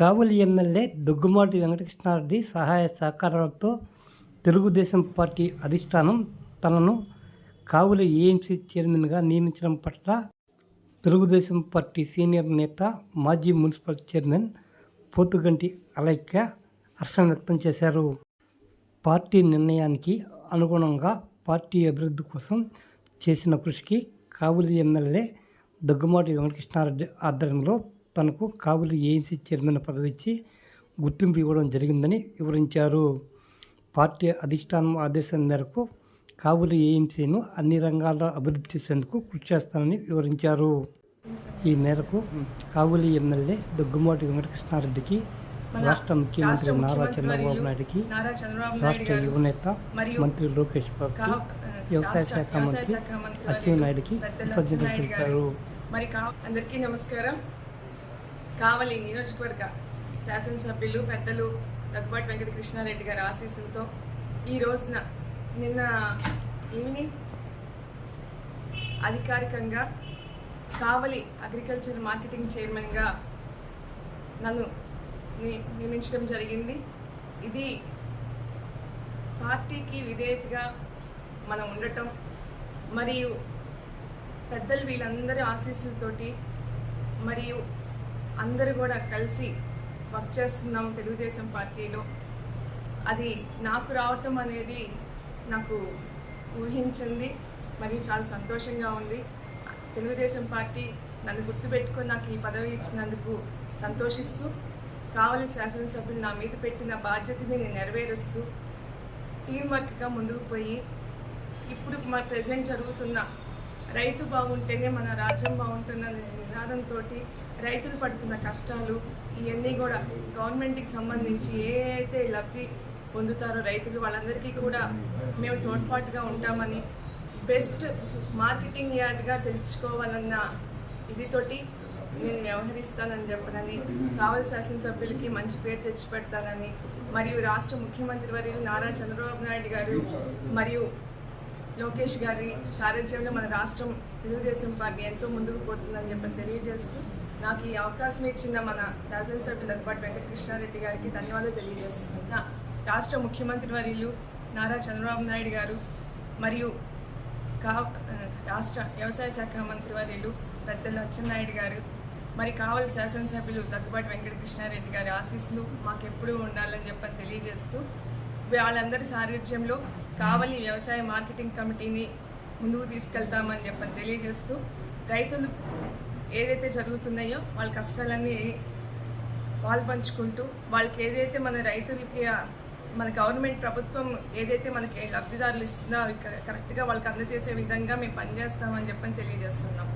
కావలి MLA Daggumati Venkatakrishna Reddy సహాయ సహకారాలతో Telugu Desam party అధిష్టానం తనను కావులి ఏఎంసీ చైర్మన్గా నియమించడం పట్ల తెలుగుదేశం పార్టీ సీనియర్ నేత మాజీ మున్సిపల్ చైర్మన్ పోతుగంటి అలైక్య హర్షం వ్యక్తం చేశారు. పార్టీ నిర్ణయానికి అనుగుణంగా పార్టీ అభివృద్ధి కోసం చేసిన కృషికి కావులి ఎమ్మెల్యే దగ్గుమాటి వెంకటకృష్ణారెడ్డి ఆధ్వర్యంలో తనకు కావులి ఏఎంసీ చైర్మన్ పదవి ఇచ్చి గుర్తింపు ఇవ్వడం జరిగిందని వివరించారు. పార్టీ అధిష్టానం ఆదేశం మేరకు కావులి ఏఎంసీను అన్ని రంగాల్లో అభివృద్ధి చేసేందుకు కృషి చేస్తానని వివరించారు. ఈ మేరకు కావులి ఎమ్మెల్యే దగ్గుమాటి వెంకటకృష్ణారెడ్డికి రాష్ట్ర ముఖ్యమంత్రి నారా చంద్రబాబు నాయుడికి రాష్ట్ర యువనేత మంత్రి లోకేష్ బాబుకి వ్యవసాయ శాఖ మంత్రి శాఖ మంత్రి అచ్చెం వర్యులు నాయుడికి పెద్దల కృతజ్ఞతలు. తెలిపారు మరి అందరికీ నమస్కారం. కావలి నియోజకవర్గ శాసనసభ్యులు పెద్దలు దగ్గుబాటి వెంకట కృష్ణారెడ్డి గారి ఆశీస్సులతో ఈ రోజున నిన్న ఈవినింగ్ అధికారికంగా కావలి అగ్రికల్చర్ మార్కెటింగ్ చైర్మన్గా నన్ను ని- నియమించడం జరిగింది. ఇది పార్టీకి విధేయతగా మనం ఉండటం మరియు పెద్దలు వీళ్ళందరి ఆశీస్సులతోటి మరియు అందరూ కూడా కలిసి వర్క్ చేస్తున్నాం తెలుగుదేశం పార్టీలో. అది నాకు రావటం అనేది నాకు ఊహించింది. మరియు చాలా సంతోషంగా ఉంది. తెలుగుదేశం పార్టీ నన్ను గుర్తుపెట్టుకొని నాకు ఈ పదవి ఇచ్చినందుకు సంతోషిస్తూ కావలి శాసనసభ్యులు నా మీద పెట్టిన బాధ్యతని నేను నెరవేరుస్తూ టీం వర్క్గా ముందుకు పోయి ఇప్పుడు మా ప్రెసెంట్ జరుగుతున్న రైతు బాగుంటేనే మన రాజ్యం బాగుంటుందనే నినాదంతో రైతులు పడుతున్న కష్టాలు ఇవన్నీ కూడా గవర్నమెంట్కి సంబంధించి ఏ అయితే లబ్ధి పొందుతారో రైతులు వాళ్ళందరికీ కూడా మేము తోడ్పాటుగా ఉంటామని బెస్ట్ మార్కెటింగ్ యార్డ్గా తెలుసుకోవాలన్న ఇదితోటి నేను వ్యవహరిస్తానని చెప్పనని కావలి శాసనసభ్యులకి మంచి పేరు తెచ్చిపెడతానని మరియు రాష్ట్ర ముఖ్యమంత్రి వర్యులు నారా చంద్రబాబు నాయుడు గారు మరియు లోకేష్ గారి సారథ్యంలో మన రాష్ట్రం తెలుగుదేశం పార్టీ ఎంతో ముందుకు పోతుందని చెప్పి తెలియజేస్తూ నాకు ఈ అవకాశం ఇచ్చిన మన శాసనసభ్యులు దగ్గుబాటి వెంకటకృష్ణారెడ్డి గారికి ధన్యవాదాలు తెలియజేస్తున్నా రాష్ట్ర ముఖ్యమంత్రి వర్యులు నారా చంద్రబాబు నాయుడు గారు మరియు కా రాష్ట్ర వ్యవసాయ శాఖ మంత్రి వర్యులు పెద్దల అచ్చెన్నాయుడు గారు మరి కావలి శాసనసభ్యులు దగ్గుబాటి వెంకటకృష్ణారెడ్డి గారి ఆశీస్సులు మాకు ఎప్పుడూ ఉండాలని చెప్పని తెలియజేస్తూ వాళ్ళందరి సారథ్యంలో కావలి వ్యవసాయ మార్కెటింగ్ కమిటీని ముందుకు తీసుకెళ్తామని చెప్పని తెలియజేస్తూ రైతులు ఏదైతే జరుగుతున్నాయో వాళ్ళ కష్టాలన్నీ పాల్పంచుకుంటూ వాళ్ళకి ఏదైతే మన రైతులకి మన గవర్నమెంట్ ప్రభుత్వం ఏదైతే మనకి లబ్ధిదారులు ఇస్తుందో అవి కరెక్ట్గా వాళ్ళకి అందజేసే విధంగా మేము పనిచేస్తామని చెప్పని తెలియజేస్తున్నాం.